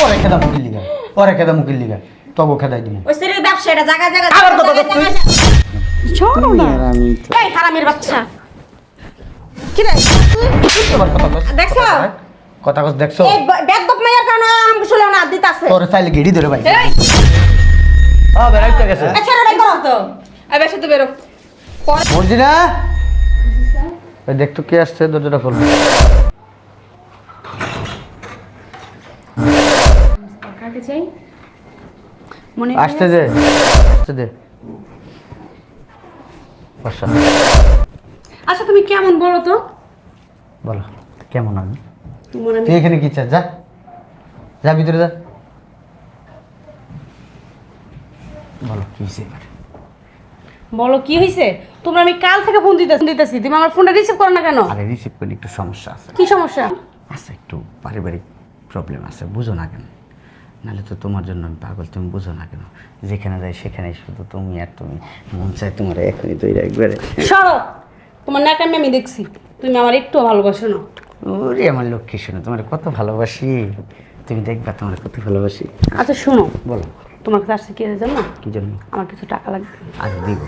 পরে খেদা মুখির লিগা। পরে খেদা মুখির লিগা। তবু খেদাই দিবি ওই সিরির ব্যবসা জায়গা জায়গা আবার কথা তুই। চলো না। এই হারামির বাচ্চা। কি রে? এবার কথা কস দেখছ? কথা কস দেখছ? এই বেদব মেয়ের কারণে আমাকে শুলে না দিতাছে। তোর চাইলে গেড়ি ধরে ভাই এই! বেড়াইতে গেছে। আচ্ছা রে ভাই তো। এই বেশ তো বেরো। মর্জি দেখতো কে আসছে দরজাটা খুলবে চাই। মনে আসতে দে। আসতে দে। আচ্ছা তুমি কেমন বলো তো? বলো কেমন আমি? তুই এখানে কি চাস? যা। যা ভিতরে যা। বলো কি হয়েছে বলো কি হয়েছে তোমরা আমি কাল থেকে ফোন দিতে দিতেছি। তুমি আমার ফোনটা রিসিভ করো না কেন? আরে রিসিভ করি একটু সমস্যা আছে। কি সমস্যা? আছে একটু পারিবারিক প্রবলেম আছে বুঝো না কেন? নাহলে তো তোমার জন্য আমি পাগল তুমি বুঝো না কেন? যেখানে যাই সেখানে শুধু তুমি আর তুমি। মন চাই তোমার এখনই তৈরি একবারে। সরো! তোমার নাকামি আমি দেখছি। তুমি আমার একটু ভালোবাসো না। ওরে আমার লক্ষ্মী শোনো তোমার কত ভালোবাসি। তুমি দেখবা তোমার কত ভালোবাসি। আচ্ছা শোনো। বলো। তোমার কাছে আসছে কি জানো কি জন্য? আমার কিছু টাকা লাগবে। আজ দিব।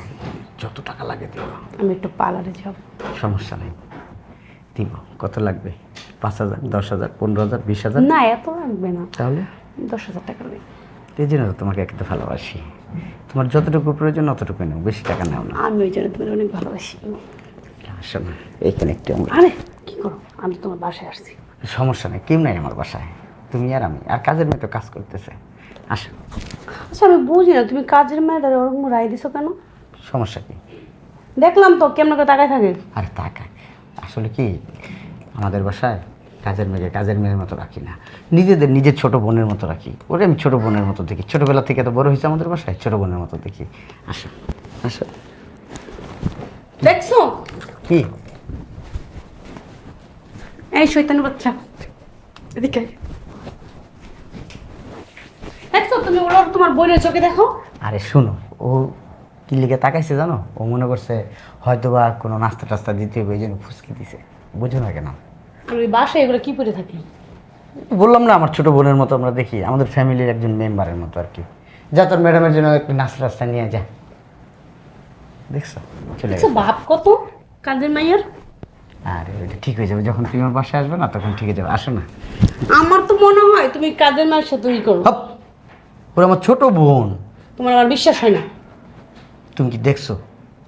যত টাকা লাগে দিব। আমি একটু পার্লারে যাব। সমস্যা নেই। দিব। কত লাগবে? পাঁচ হাজার দশ হাজার পনেরো হাজার বিশ হাজার? না এত লাগবে না। তাহলে? দশ হাজার টাকা লাগবে এই জন্য তো তোমাকে একটা ভালোবাসি। তোমার যতটুকু প্রয়োজন অতটুকু নাও বেশি টাকা নাও না। আমি ওই জন্য তোমার অনেক ভালোবাসি। আসো না এইখানে একটু আরে কি করো? আমি তোমার বাসায় আসছি। সমস্যা নেই কেউ নাই আমার বাসায়। তুমি আর আমি আর কাজের মেয়ে তো কাজ করতেছে। আসো। আচ্ছা আমি বুঝি না তুমি কাজের মেয়েটা ওরকম রায় দিছো কেন? সমস্যা কি? দেখলাম তো কেমন করে তাকায় থাকে। আর তাকাক। আসলে কি? আমাদের বাসায় কাজের মেয়েকে কাজের মেয়ের মতো রাখি না। নিজেদের নিজের ছোট বোনের মতো রাখি। ওরে আমি ছোট বোনের মতো দেখি। ছোটবেলা থেকে তো বড় হয়েছে আমাদের বাসায় ছোট বোনের মতো দেখি। আসো আসো। দেখছ? কি? এই শৈতানের বাচ্চা। এদিকে। দেখছ তুমি ওরা তোমার বোনের চোখে দেখো? আরে শোনো ও কি লিখে তাকাইছে জানো? ও মনে করছে হয়তো বা কোনো নাস্তা টাস্তা দিতে হবে এই জন্য ফুসকি দিছে। বুঝো না কেন। আর ওই বাসায় এগুলো কি পরে থাকি বললাম না আমার ছোট বোনের মতো আমরা দেখি। আমাদের ফ্যামিলির একজন মেম্বারের মতো আর কি। যা তোর ম্যাডামের জন্য একটু নাস্তা টাস্তা নিয়ে যা। দেখছ? চলে আচ্ছা বাপ কত? কাজের মাইয়ের? আরে ওইটা ঠিক হয়ে যাবে। যখন তুমি আমার বাসায় আসবে না তখন ঠিক হয়ে যাবে। আসো না। আমার তো মনে হয় তুমি কাজের মায়ের সাথে ওই করো। ওরা আমার ছোট বোন। তোমার আমার বিশ্বাস হয় না। তুমি কি দেখছ?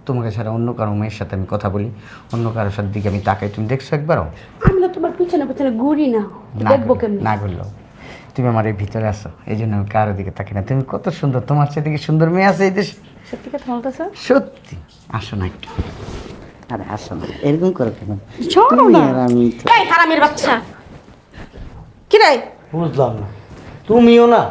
তোমাকে ছাড়া অন্য কারও মেয়ের সাথে আমি কথা বলি অন্য কারোর সাথে দিকে আমি তাকাই। তুমি দেখছ একবারও? আমি তো তোমার পিছনে পিছনে ঘুরি না। না দেখব কেমন? না করলেও তুমি আমার এই ভিতরে আসো এই জন্য আমি কারও দিকে তাকি না। তুমি কত সুন্দর তোমার সাথে কি সুন্দর মেয়ে আছে এই দেশে। সত্যি কথা বলতেছো? সত্যি। আসো না একটু। আরে আসো না এরকম করো কেন? চলো না। আর আমি তো এই হারামির বাচ্চা। কি রে বুঝলাম না। তুমিও না।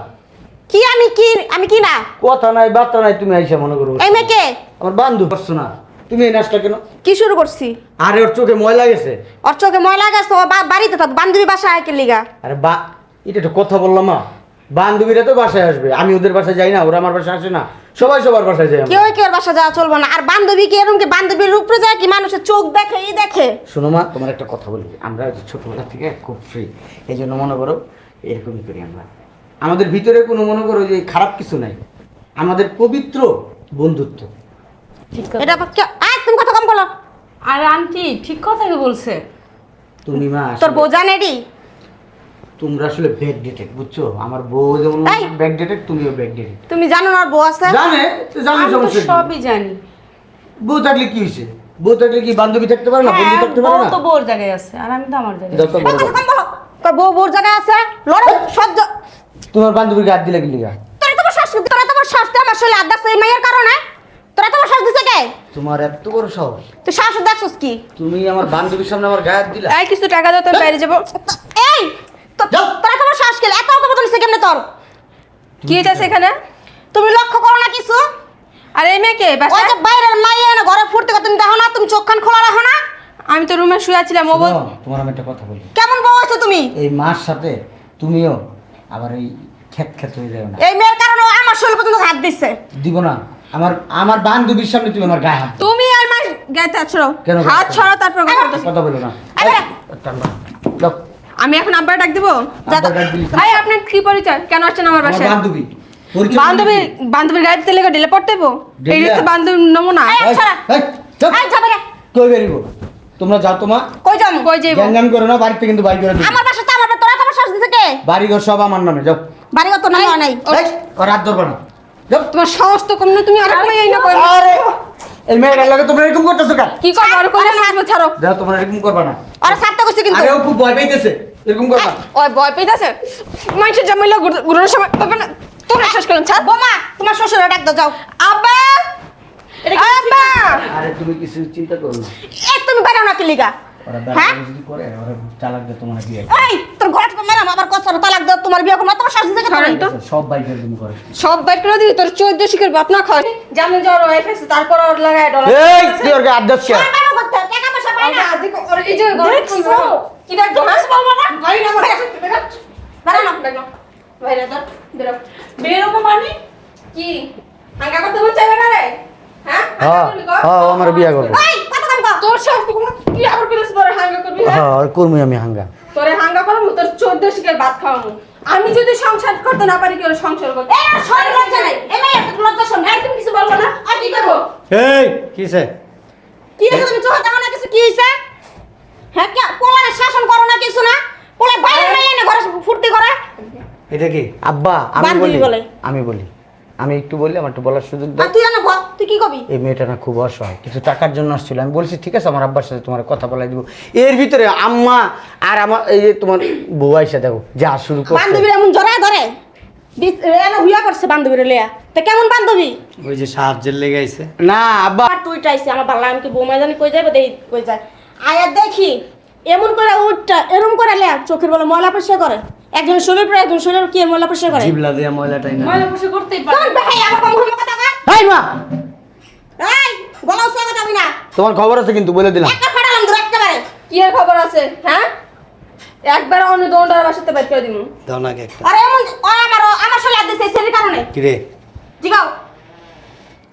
কি আমি কি আমি কি না? কথা নাই বার্তা নাই তুমি আইসা মনে করো। এই মেয়েকে? আমার বান্ধব পারছ না। তুমি এই নাচটা কেন? কি শুরু করছি? আরে ওর চোখে ময়লা গেছে। ওর চোখে ময়লা গেছে ও বা- বাড়িতে থাক বান্ধবী বাসা আয় লিগা আরে বা এটা তো কথা বললাম মা। বান্ধবীরা তো বাসায় আসবে। আমি ওদের বাসায় যাই না ওরা আমার বাসায় আসে না। সবাই সবার বাসায় যায়। কেউ কেউ বাসা যাওয়া চলবো না? আর বান্ধবী কি এরকম কি বান্ধবীর উপরে যায় কি? মানুষের চোখ দেখে ই দেখে। শোনো মা তোমার একটা কথা বলি। আমরা যে ছোটবেলা থেকে খুব ফ্রি এই জন্য মনে করো এরকমই করি আমরা। আমাদের ভিতরে কোনো মনে করো যে খারাপ কিছু নাই। আমাদের পবিত্র বন্ধুত্ব। এটা আবার কে- আয় তুমি কথা কম বলো। আর আন্টি ঠিক কথাই বলছে। তুমি মা তোর বউ জানে রে তোমরা আসলে ব্যাক ডেটেড বুঝছ? আমার বউ যেমন এই! ব্যাক ডেটেড তুমিও ব্যাক ডেটেড তুমি জানো না ওর বউ আছে? জানে তো জানে আমি তো সমস্যা কি? সবই জানি। বউ থাকলে কি হয়েছে? বউ থাকলে কি বান্ধবী থাকতে পারে না বন্ধু হ্যাঁ, থাকতে পারে বউ না? তো বোর জায়গায় আছে আর আমি তো আমার জায়গায় এই কথা কম বলো? তোর বউ বউর জায়গায় আছে? লড়ো সহ্য। তোমার বান্ধবীকে হাত দিলে কি লিগা তোরা তোমার শ্বাস তোরা তোমার শ্বাস আমার শরীরে আদাস এই মায়ের কারণে? তোরা তোমার শ্বাস দিছে কে? তোমার এত বড় সাহস। তুই শ্বাস দেখছস কি? তুমি আমার বান্ধবীর সামনে আমার গায়ে হাত দিলা। এই কিছু টাকা দাও তোর বাইরে যাব। এই তোরা তোমার শ্বাস খেলে এত অল্প বদলিছে কেমনে তোর? কি হইতাছে এখানে? তুমি লক্ষ্য করো না কিছু? আর এই মেয়েকে ওই যে বাইরের মাইয়া না ঘরে ফুর্তি করে তুমি দেখো না তুমি চোখ কান খোলা রাখো না? আমি তো রুমে শুয়ে আছিলাম ও বল- তোমার আমি একটা কথা বলি। কেমন বউ আছো তুমি? এই মার সাথে তুমিও আবার এই ক্ষেত ক্ষেত হয়ে যাবে না। এই মেয়ের কারণে ও আমার শরীর পর্যন্ত হাত দিচ্ছে দিব না। আমার আমার বান্ধবীর সামনে তুমি আমার গায়ে হাত তুমি আর মার গায়ে হাত ছড়াও কেন হাত ছড়াও তারপর কথা বলতেছি। কথা বলো না। আমি এখন আব্বা ডাক দিব। ভাই আপনার কি পরিচয়? কেন আসছেন আমার আমার বাসায়? বান্ধবী। পরিচয় বান্ধবী? বান্ধবীর গাড়িতে তেলে ঢেলে পড়তে হইবো? এই? তো বান্ধবীর নমুনা। কই বেরিব তোমরা যাও তোমা কই যাব কই যাইবো? জ্ঞান করো না বাড়িতে কিন্তু বাড়ি করে আমার বাসা তো আমার তোরা তোমার শ্বাস দিছে কে? বাড়ি ঘর সব আমার নামে যাও। বাড়ি কত না নাই। এই, ও রাত ধরবে না। যাও তোমার সাহস তো কম না তুমি মেয়ে এই না কই আরে এই মেয়েটার লাগে তোমরা এরকম করতেছো কেন? কি করব? আর কইলে না ছাড়ো। যাও তোমরা এরকম করবা না। আর সারতে কইছে কিন্তু। আরে ও খুব ভয় পাইতেছে এরকম করবা না। ওই ভয় পেইতাছে। মানুষের জামাইলা ঘুরানোর সময় তবে না তোমরা শেষ করলাম ছাড়। বোমা তোমার শ্বশুর ডাক দাও যাও। আব্বা! আব্বা! আরে তুমি কিছু চিন্তা করো না। এই তুমি বাইরে না কিলিগা ওরা হ্যাঁ? দাঁড়িয়ে করে ওরা চালাক দিয়ে তোমার বিয়ে এই তোর ঘরে মেরাম আবার কষ্ট তালাক দাও তোমার বিয়ে করব তোমার শ্বাস দিছে কে তো। সব বাইকের তুমি করে। সব বাইট করে দিবি তোর চোদ্দ শিখের বাত না খাওয়া জানে জ্বর হয়ে ফেছে তারপর ওর লাগায় ডলার এই তুই ওর গায়ে আদ্দাস কে টাকা পয়সা পাই না। এই যে দেখছ? কি দেখব হাস বলব না? গাড়ি না বাইরে বাইরে না দেখো বাইরে তো বেরো। বেরোবো মানে? কি? হাঙ্গা করতে চাইবে না রে হ্যাঁ? হ্যাঁ। হ্যাঁ ও আমার বিয়ে করবে। তোর কি আবার করিস হাঙ্গা করবি হ্যাঁ? আমি হাঙ্গা। তোরে হাঙ্গা করব তোর চোদ্দ শিখের ভাত আমি যদি সংসার করতে না পারি কি ওর সংসার করতে এই শরীর লজ্জা নাই। এই মেয়ে একটু লজ্জা শোন। এই তুমি কিছু বলব না? আর কি করব? এই কিসে কি হয়েছে তুমি চোখে দেখো না কিছু কি হয়েছে হ্যাঁ কে পোলারে শাসন করো না কিছু না? পোলা বাইরে মেয়ে এনে ঘরে ফুর্তি করে। এটা কি? আব্বা আমি বান্ধবী বলি। আমি বলি। আমি একটু বলি আমার একটু বলার সুযোগ আর দাও তুই জানো বল তুই কি কবি? এই মেয়েটা না খুব অসহায় কিছু টাকার জন্য আসছিল। আমি বলছি ঠিক আছে আমার আব্বার সাথে তোমার কথা বলাই দিব। এর ভিতরে আম্মা আর আমার এই যে তোমার বউ আইসা দেখো যা শুরু করছে। বান্ধবীর এমন জড়ায় ধরে। দিস- এনে হুইয়া করছে বান্ধবীর লিয়া তা কেমন বান্ধবী? ওই যে সাহায্যের লেগে আইছে। না আব্বা। আর তুই টাইছে আমার ভালো আমি কি বৌমা জানি কই যাবে দেখি কই যায়। আয়া দেখি এমন করে উঠটা এরম করে লে চোখের বলে ময়লা পরিষ্কার করে। একজন শরীর পরে একজন শরীর কি ময়লা পরিষ্কার করে? জিবলা দিয়া ময়লাটাই না ময়লা বসে করতেই পারে। কোন ভাই আমার কম কম কথা কয় এই মা! এই গলা উসা কথা যাবি না। তোমার খবর আছে কিন্তু বলে দিলাম। একটা ফাটালাম দূর একেবারে কি এর খবর আছে? হ্যাঁ? একবার অন্য দোনটার বাসাতে বাইর করে দিমু। দাও নাকি একটা। আরে এমন ও আমার আমার শরীর দিছে সেই কারণে। কিরে জিগাও।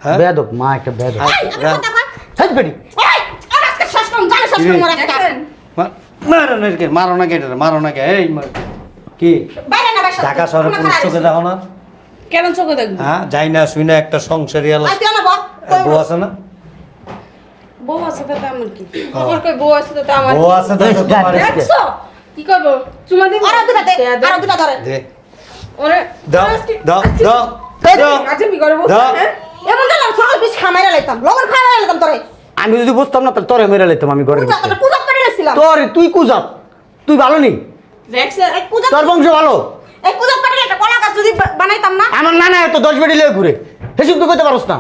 হ্যাঁ? বেয়াদব মা একটা আমার কথা কয়। সাইড বেরি। এই আর আজকে শেষ করুন জানো শেষ করুন একটা মারো না কে মারো না কে এটারে, মারো না কে। এই মার- কি? ঢাকা শহরে পুলিশ চোখে দেখো না? কেন চোখে দেখব? হ্যাঁ যাই না শুই না একটা সংসারী আলো বউ আছে না? বউ আছে তাতে আমার কি? আমার কই বউ আছে তো আমার বউ আছে তো বেশ, তোমার বেশ। দেখছ? কি করব? চুমা দিব? আরও দুটা দে আরও দুটা ধরে। দে। ওরে দাও দাও দাও দাও। আজকে কি করব হ্যাঁ? এমন জানো সকাল বিষ খামাইরা লাইতাম লবণ খামাইরা লাইতাম তোরে। আমি যদি বুঝতাম না তোরে মেরে লাইতাম আমি তোরে তুই কুজাব। তুই ভালো নি দেখছে এই কুজা তোর বংশ ভালো। এই কুজা করে একটা কলা গাছ যদি বানাইতাম না? আমার নানা এত দশ বেড়ি লেগে ঘুরে। হেসুক তো করতে পারস না।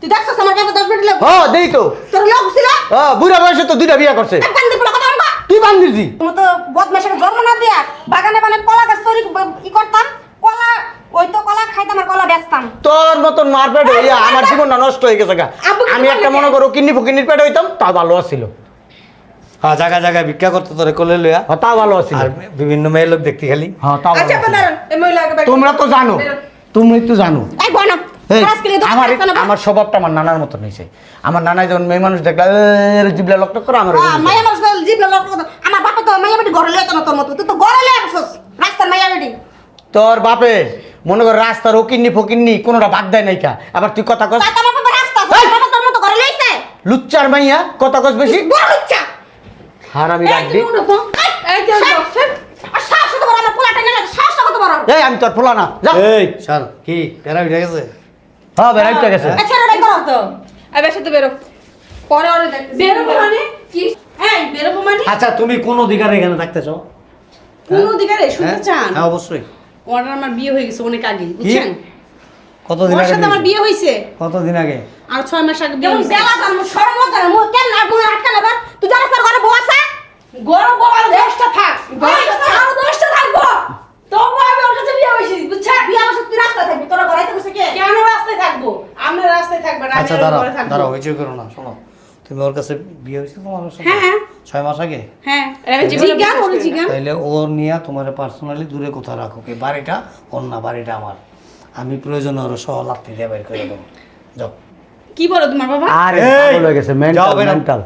তুই দেখছস আমার বাবা দশ মিনিট লাগবে ও দেই তো। তোর লোক ছিল? ও বুড়া বয়সে তো দুইটা বিয়ে করছে। এক বান্দি পোলা কথা আনবা তুই বান্ধিরছি তুমি তো বদমাশের জন্ম না দিয়া বাগানে কলা গাছ তৈরি ই করতাম। কলা ওই তো কলা খাইতাম আর কলা বেচতাম। তোর মতন মারপেট হইয়া আমার জীবনটা নষ্ট হয়ে গেছে গা। আমি একটা মনে করো কিন্নি ফকিন্নির পেট হইতাম তা ভালো আছিল। হ্যাঁ জায়গা জায়গায় ভিক্ষা করতে তোরে কোলে লইয়া। হ্যাঁ, তা ভালো আছিল আর বিভিন্ন মেয়ে লোক দেখতে খালি। হ্যাঁ তা ভালো আচ্ছা। দাঁড়ান এই বাইর তোমরা তো জানো। তুমি তো জানো। এই বনা এই, আজকে তো আমার স্বভাবটা আমার নানার মতন হয়েছে। আমার নানাই যখন মেয়ে মানুষ দেখলা জিবলা লক্ষ্য করে আমার মাইয়া মানুষ আমার বাপা তো মাইয়া বেটি ঘরে লইতো না তোর মতো। তুই তো ঘরে লই আসছস রাস্তার মাইয়া বেটি তোর বাপে মনে কর রাস্তার ওকিন্নি ফকিন্নি কোনোটা বাদ দেয় নাই কা আবার তুই কথা কস তাই তো আমার বাবা রাস্তা আছে! বাবা তোর মতো ঘরে লইছে। লুচ্চার মাইয়া কথা কস বেশি। বড় ইচ্ছা হারামি এই, বড় বড়। আমি তোর ফুলা না। যা। এই স্যার কি? বেড়া উঠে গেছে? হ্যাঁ বেড়াইতে গেছে। করো। তো। বেরো। পরে ওরে দেখ মানে? কি? হ্যাঁ মানে? আচ্ছা তুমি কোন অধিকারে এখানে থাকতেছো? কোন অধিকারে? শুনতে চান? হ্যাঁ অবশ্যই। ওর আমার বিয়ে হয়ে গেছে অনেক আগে বুঝছেন? কতদিন আগে সাথে আমার বিয়ে? হয়েছে। কতদিন আগে? আর ছয় মাস আগে বিয়ে যেমন বেলা জানো সরম জানো মু কেন না মু আটকা নেবার তুই জানিস তোর ঘরে বউ আছে? গরম বউ আর দশটা থাক। আরও দশটা থাকব। তবু আমি ওর কাছে বিয়ে হয়েছি বুঝছেন বিয়া বসে তুই রাস্তা থাকবি তোরা ঘরে তো বসে কে? কেন রাস্তায় থাকব? আমরা রাস্তায় থাকবেন আমি আচ্ছা দাঁড়াও ঘরে থাকব। দাঁড়াও হইচই করো না শোনো। তুমি ওর কাছে বিয়ে হয়েছে তোমার সাথে? হ্যাঁ। ছয় মাস আগে? হ্যাঁ। ওরে না। তাইলে ওর নিয়ে তোমার পার্সোনালি দূরে কোথাও রাখো কি? বাড়িটা ওর না বাড়িটা আমার। আমি প্রয়োজন ওর সহ লাত্তি দিয়ে বের করে দেবো। যাও। কি বলো তোমার বাবা? আরে পাগল হয়ে গেছে মেন্টাল মেন্টাল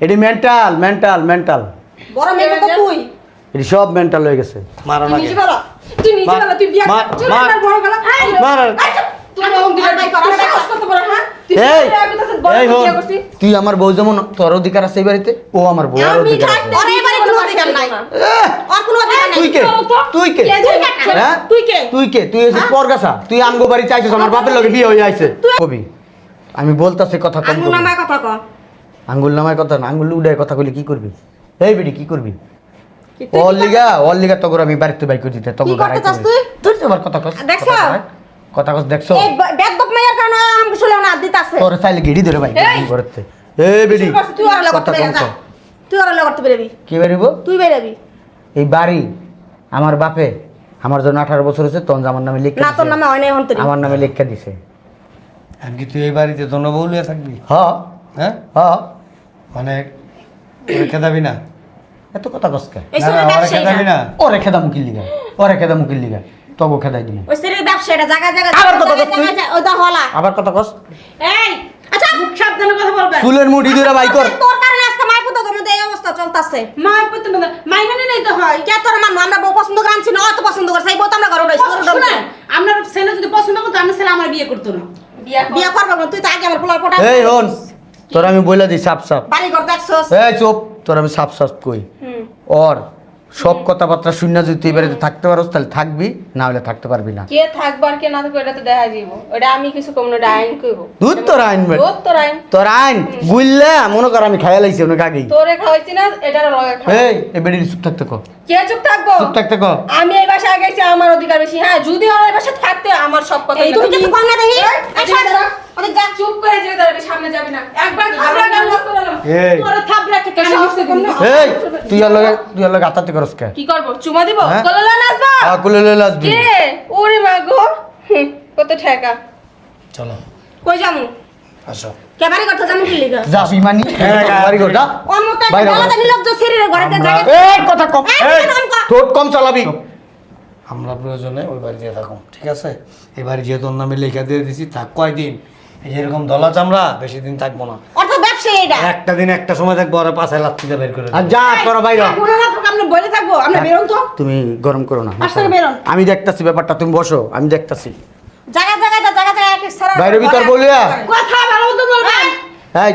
এটি মেন্টাল মেন্টাল মেন্টাল বড় মেয়ে তো তুই। এটি সব মেন্টাল হয়ে গেছে। মারো না নিজে বলো তুই নিজে বলো তুই বিয়া মার, চুল মার। আমার বড় গলা। এই, মার। তুই আমার অঙ্গি লড়াই কর, আমার কত বড়, হ্যাঁ? করে। তুই আমার বউ যেমন তোর অধিকার আছে এই বাড়িতে ও আমার বউ অধিকার আছে। অধিকার নাই। ওর কোনো অধিকার নাই। তুই কে? তুই কে? তুই কে? হ্যাঁ তুই কে? তুই কে? তুই এসে পরগাছা। তুই আমগো বাড়ি চাইছিস আমার বাপের লগে বিয়ে হয়ে আইছে কবি আমি বলতাছি কথা কম আঙ্গুল নামায় কথা ক। আঙ্গুল নামায় কথা না আঙ্গুল উড়ায় কথা কইলে কি করবি? এই বেডি কি করবি? ওর লিগা ওর লিগা তো আমি বাড়িতে বাই করে দিতে করতে চাস তুই? তুই তো আবার কথা কস দেখছ? কথা কস দেখছ এই বেদব মাইয়ার কারণে আমাকে শুলে না দিতে আছে তোর চাইলে গেড়ি ধরে ভাই এই! করতে এই বেডি তুই লগতে কথা কম। তুই ওর লগতে বেরবি। কি বেরিব? তুই বেরবি। এই বাড়ি আমার বাপে আমার জন্য আঠারো বছর হয়েছে তখন আমার নামে লিখে না তোর নামে হয় নাই হন্তরি আমার নামে লিখে দিছে। আর কি তুই এই বাড়িতে জনবহুলিয়া থাকবি? হ। হ্যাঁ? হ। মানে রেখে যাবি না? এত কথা কস কে? এই না, সময় না, না। না। ওরে খেদা মুকিল লিগা ওরে খেদা মুকিল লিগা তবু খেদাই দিবি ওই সেরির ব্যবসায়ীটা জায়গা জায়গা আবার কথা কস তুই? ওই দা হলা। আবার কথা কস। এই আচ্ছা মুখ সাবধানে কথা বলবেন চুলের মুঠি ধরে বাই কর। তোর তোমাদের এই অবস্থা চলতেছে। মা পত্র মাইনে নেই তো হয়? কে তোর মান আমরা বউ পছন্দ করে আনছি না অত পছন্দ করছে এই বউ তো আমরা ঘরে উঠাইছি আমরা আপনার ছেলে যদি পছন্দ করতো আমি ছেলে আমার বিয়ে করতো না। বিয়ে করব না, তুই তো আগে আমার পোলার পোটা এই হন তোর আমি বলে দিই সাপ সাপ। বাড়ি ঘর দেখছস? এই চুপ তোর আমি সাপ সাপ কই? ওর সব কথাবার্তা শূন্য যদি তুই বাড়িতে থাকতে পারোস তাহলে থাকবি না হলে থাকতে পারবি না। কে থাকব আর কে না থাকব এটা তো দেখা যাইব। ওটা আমি কিছু কম না আইন কইব। দুধ তোর আইন বেটা। তোর তোর আইন। তোর আইন। বুঝলে মনে কর আমি খাইয়া লাইছি অনেক আগেই। তোরে খাওয়াইছি না এটার লগে খাওয়া। এই এ বেডি চুপ থাকতে কো। কে চুপ থাকব? চুপ থাকতে কো। আমি এই বাসায় গেছি আমার অধিকার বেশি। হ্যাঁ যদি আমার এই বাসায় থাকতে আমার সব কথা এই তুমি কিছু কম না দেখি? আচ্ছা। ওদের যা চুপ করে যে দাঁড়াবি সামনে যাবি না। একবার খাবরা গাল লক করে নাও। এই। তোর থাবড়া খেতে সাহস তো কম না। এই তুই আর লগে তুই আর লগে আতাতে করস কে? কি করব? চুমা দিব? হ্যাঁ? নাচবা? আ কুলে লইলে কে? ওরে মা গো। কত ঠেকা। চলো। কই যামু? আসো। কে বাড়ি করতে কি লিগা? যাবি বাড়ি কর যা। ওর মতো একটা বাইরে গলাতে বল। নিলজ্জ শরীরে ঘরে আমরা- জায়গা এই কথা কম। এই। ঠোঁট চালাবি। আমরা প্রয়োজনে ওই বাড়িতে থাকুন ঠিক আছে? এই বাড়ি যেহেতু নামে লেখা দিয়ে দিছি থাক কয়দিন। এই যে এরকম দলা চামড়া বেশি দিন থাকব না। ব্যবসায়ী এটা। একটা দিন একটা সময় থাকব আর পাশে বের করে আর যা তোরা বাইরে। হ। না থাকলে আমরা বলে থাকব। আমরা বেরোন তো। তুমি গরম করো না। বেরোন। আমি দেখতাছি ব্যাপারটা তুমি বসো আমি দেখতাছি। জায়গা জায়গা জায়গা জায়গা এক সারা বাইরে ভিতর বলিয়া। কথা ভালো মতো বলবেন এই।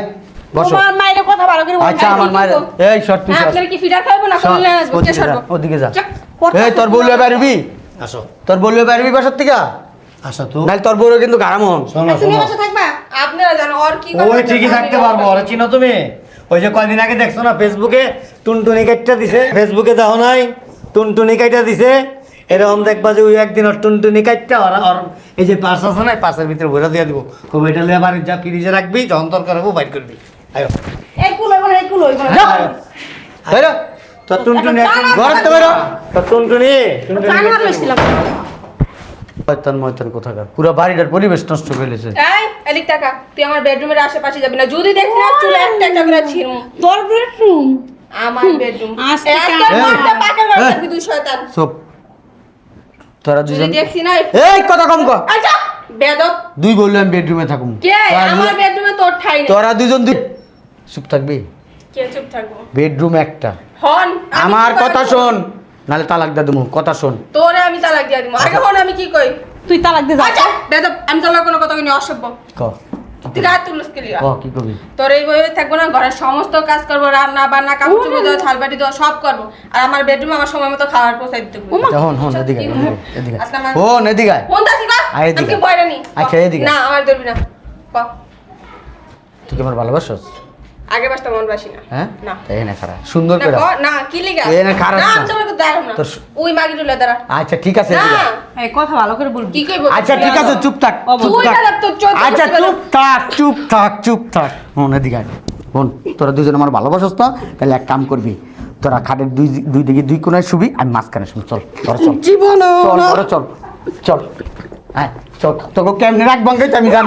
বসো। তোমার মায়ের কথা ভালো করে আচ্ছা আমার মায়ের এই শর্ট আপনার কি ফিডার খাইবো না? আসব ওদিকে যা, ওদিকে যা। এই তোর বউলে পারবি আসো। তোর বউলে পারবি বাসার থেকে? আসো তো নাহলে তোর বউরে কিন্তু গারাম হন শোনো তুমি শোনো। বসে থাকবা? আপনারা জানো ওর কি ওই ঠিকই থাকতে পারব ওরা চিনো তুমি। ওই যে কয়দিন আগে দেখছ না ফেসবুকে টুনটুনি কাইটটা দিছে। ফেসবুকে দেখো নাই টুনটুনি কাইটা দিছে। এরকম দেখবা যে ওই একদিন ওর টুনটুনি কাইটটা ওরা ওর এই যে পার্স আছে না পার্সের ভিতরে ভরে দিয়ে দিব। ও এটা লিয়ে বাড়ির যা ফ্রিজে রাখবি যখন দরকার হব বাইর করবি। আয়ো। এই কুল হইব না এই কুল হইব না। যাও তোর টুনটুনি ঘরের তো বেরো তোর টুনটুনি। টুনটুনি কাইটটা ময়তান কোথাকার? পুরো বাড়িটার পরিবেশ নষ্ট করে এই এদিক টাকা তুই আমার বেডরুমের আশেপাশে যাবি না। যদি দেখি না চুলে একটা একটা করে ছিড়মু তোর বেডরুম আমার বেডরুম ঘরে এই। তুই শয়তান। সব তোরা যদি দুজন না এই কথা কম কর। আচ্ছা বেদব। দুই বললে আমি বেডরুমে থাকুম। কে? আমার বেডরুমে তোর ঠাই নেই। তোরা দুজন দুই চুপ থাকবি? কে চুপ থাকব? বেডরুম একটা। হন আমার কথা শোন। নালে তালাক দে দেবো কথা শোন। তোরে আমি তালাক দিয়ে দিব আগে হন আমি কি কই? তুই তালাক দে যা। আচ্ছা বেদব আমি তোর লগে কোনো কথা কইনি অসভ্য। ক তুই রাত তুলস কে লিগা কি করবি তোর এই বইয়ে থাকব না ঘরের সমস্ত কাজ করব রান্না বান্না কাপড় চোপড় দেওয়া থাল বাটি দেওয়া সব করব। আর আমার বেডরুম আমার সময় মতো খাবার পৌঁছাই দিতে আচ্ছা, হন হন এদিকে এদিকে, এদিকে আয়। আচ্ছা, আমার- হন এদিকে আয়। দাসি না এদিকে। নি আচ্ছা, এদিকে। না আমার ধরবি না। ক। তুই কি আমার ভালোবাসস? আগে বাসটা মন বাসি না। হ্যাঁ? না। এই না খারাপ সুন্দর করে না কি লিগা? এ না, না। আমি ওই মাগি দাঁড়া। আচ্ছা ঠিক আছে না। এই কথা ভালো করে বলবি। কি কইব? আচ্ছা ঠিক আছে চুপ থাক চুপ থাক। আচ্ছা চুপ থাক চুপ থাক চুপ থাক। এদিকে আয়। হন তোরা দুজন আমার ভালোবাসস তো তাহলে এক কাম করবি তোরা খাটের দুই দুই দিকে দুই কোনায় শুবি আমি মাঝখানে শুবি। চল তোরা চল। জীবন চল তোরা চল চল। হ্যাঁ চল। তোকে কেমনি রাখবাঙ্গাই আমি জানি।